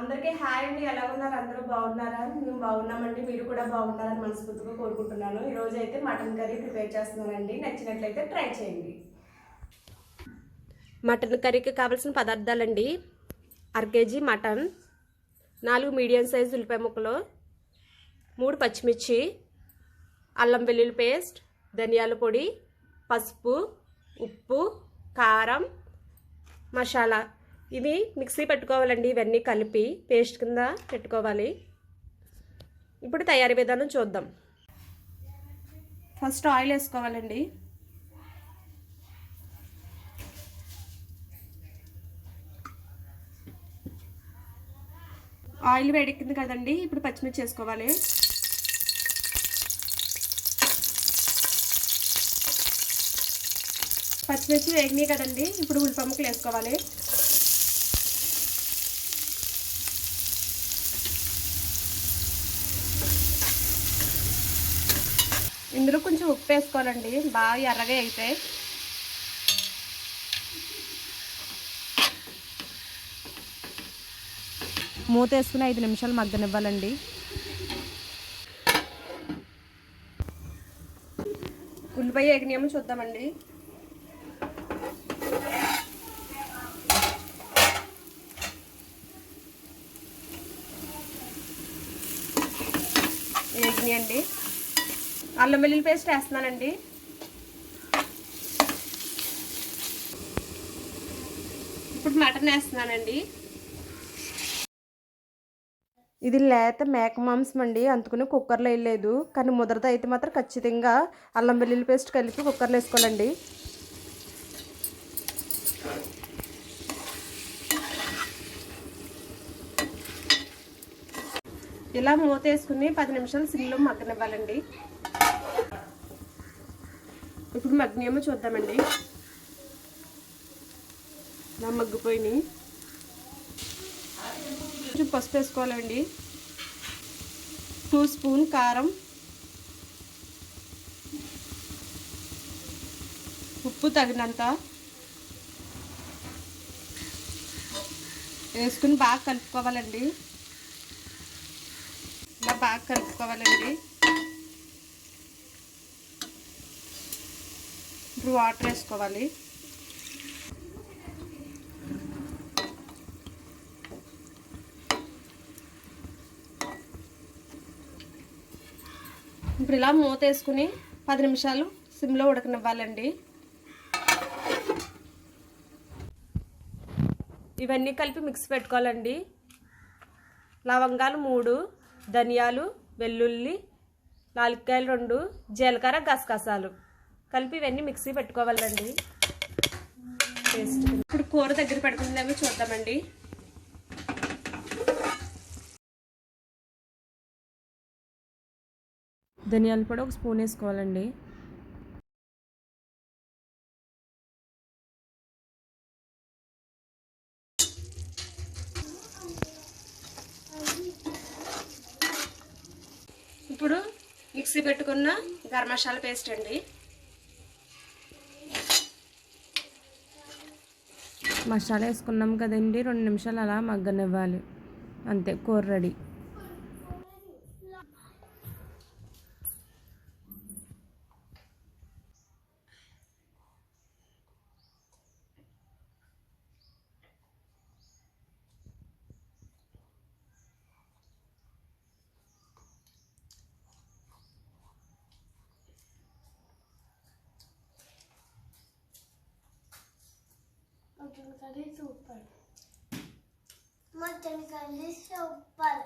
అందరికీ హాయ్ అండి. ఎలా ఉన్నారు? అందరూ బాగున్నారా? మేము బాగున్నామండి. మీరు కూడా బాగున్నారని మనస్ఫూర్తిగా కోరుకుంటున్నాను. ఈరోజు అయితే మటన్ కర్రీ ప్రిపేర్ చేస్తున్నానండి. నచ్చినట్లయితే ట్రై చేయండి. మటన్ కర్రీకి కావాల్సిన పదార్థాలండి. అర కేజీ మటన్ నాలుగు మీడియం సైజు ఉల్లిపాయ ముక్కలు మూడు పచ్చిమిర్చి అల్లం వెల్లుల్లి పేస్ట్ ధనియాల పొడి పసుపు ఉప్పు కారం మసాలా ఇవి మిక్సీ పెట్టుకోవాలండి ఇవన్నీ కలిపి పేస్ట్ కింద పెట్టుకోవాలి. ఇప్పుడు తయారీ విధానం చూద్దాం. ఫస్ట్ ఆయిల్ వేసుకోవాలండి. ఆయిల్ వేడెక్కింది కదండి ఇప్పుడు పచ్చిమిర్చి వేసుకోవాలి. పచ్చిమిర్చి వేగినాయి కదండి ఇప్పుడు ఉల్లిపమ్మకులు వేసుకోవాలి. ఇందులో కొంచెం ఉప్పు వేసుకోవాలండి. బాగా ఎర్రగా అయితే. మూత వేసుకుని ఐదు నిమిషాలు మగ్గనివ్వాలండి. ఉల్లిపాయ ఎగినేమో చూద్దామండి. అండి అల్లం వెల్లుల్లి పేస్ట్ వేస్తున్నానండి. ఇప్పుడు మటన్ వేస్తున్నానండి. ఇది లేత మేక మాంసం అండి అందుకని కుక్కర్లో వేయలేదు. కానీ ముద్రతో అయితే మాత్రం ఖచ్చితంగా అల్లం వెల్లుల్లి పేస్ట్ కలిపి కుక్కర్లో వేసుకోవాలండి. ఇలా మూత వేసుకుని పది నిమిషాలు సిమ్లో మగ్గనివ్వాలండి. ఇప్పుడు మగ్నేమో చూద్దామండి. ఇలా మగ్గిపోయినాయి కొంచెం పసుపు వేసుకోవాలండి. టూ స్పూన్ కారం. ఉప్పు తగినంత. వేసుకుని బాగా కలుపుకోవాలండి. ఇలా బాగా కలుపుకోవాలండి. ఇప్పుడు వాటర్ వేసుకోవాలి. ఇప్పుడు ఇలా మూత వేసుకుని పది నిమిషాలు సిమ్లో ఉడకనివ్వాలండి. ఇవన్నీ కలిపి మిక్స్ పెట్టుకోవాలండి. లవంగాలు మూడు ధనియాలు వెల్లుల్లి నాలుగుకాయలు రెండు జీలకర్ర గసగసాలు. కలిపి ఇవన్నీ మిక్సీ పెట్టుకోవాలండి. టేస్ట్ ఇప్పుడు కూర దగ్గర పెట్టుకుందేమో చూద్దామండి. ధనియాల పొడి ఒక స్పూన్ వేసుకోవాలండి. ఇప్పుడు మిక్సీ పెట్టుకున్న గరం మసాలా పేస్ట్ అండి. మసాలా వేసుకున్నాం కదండి. రెండు నిమిషాలు అలా మగ్గనివ్వాలి. అంతే కూర ready. Mutton curry super mutton curry super